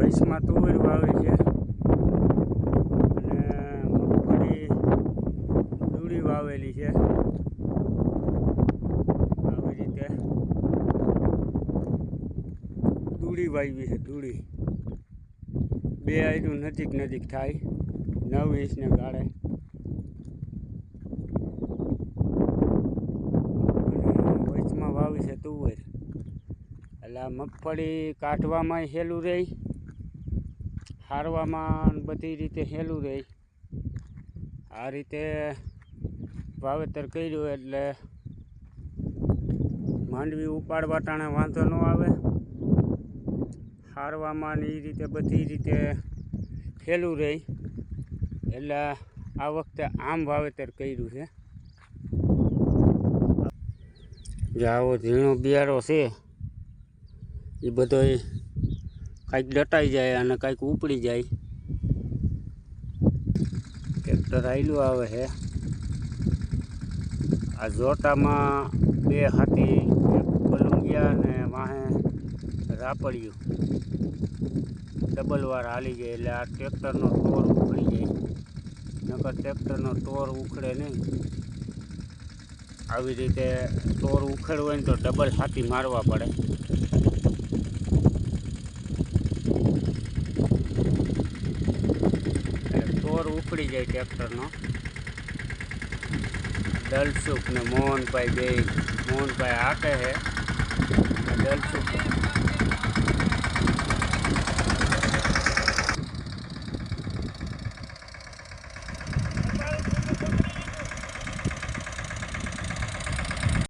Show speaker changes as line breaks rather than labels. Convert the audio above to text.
વૈશમાં તુવેર વાવે છે. અને મગફળી દૂડી વાવેલી છે. આવી રીતે દૂડી વાવી છે દૂડી બે આયરું નજીક નજીક થાય, નવ ઇંચને ગાળે. વચમાં વાવી છે તુવેર એટલે મગફળી કાઢવામાં હેલું રહે હારવામાં બધી રીતે હેલું રહે. આ રીતે વાવેતર કર્યું એટલે માંડવી ઉપાડવા ટાણે વાંધો ન આવે. હારવામાં એ રીતે બધી રીતે હેલું રહે. એટલે આ વખતે આમ વાવેતર કર્યું છે. જે આવો ઝીણો બિયારો છે એ બધો કાંઈક દટાઈ જાય અને કાંઈક ઉપડી જાય. ટ્રેક્ટર આયલું આવે છે આ જોટામાં બે હાથી, એક બલુંગિયા અને વાહે રાપડિયું. ડબલ વાર હાલી જાય એટલે આ ટ્રેક્ટરનો ટોર ઉખડી જાય. નકર ટ્રેક્ટરનો ટોર ઉખડે નહીં. આવી રીતે ટોર ઉખેડવો હોય ને તો ડબલ હાથી મારવા પડે. ટોર ઉખડી જાય ટ્રેક્ટરનો. દલસુખ ને મોહનભાઈ બે મોહનભાઈ હાકે અને દલસુખ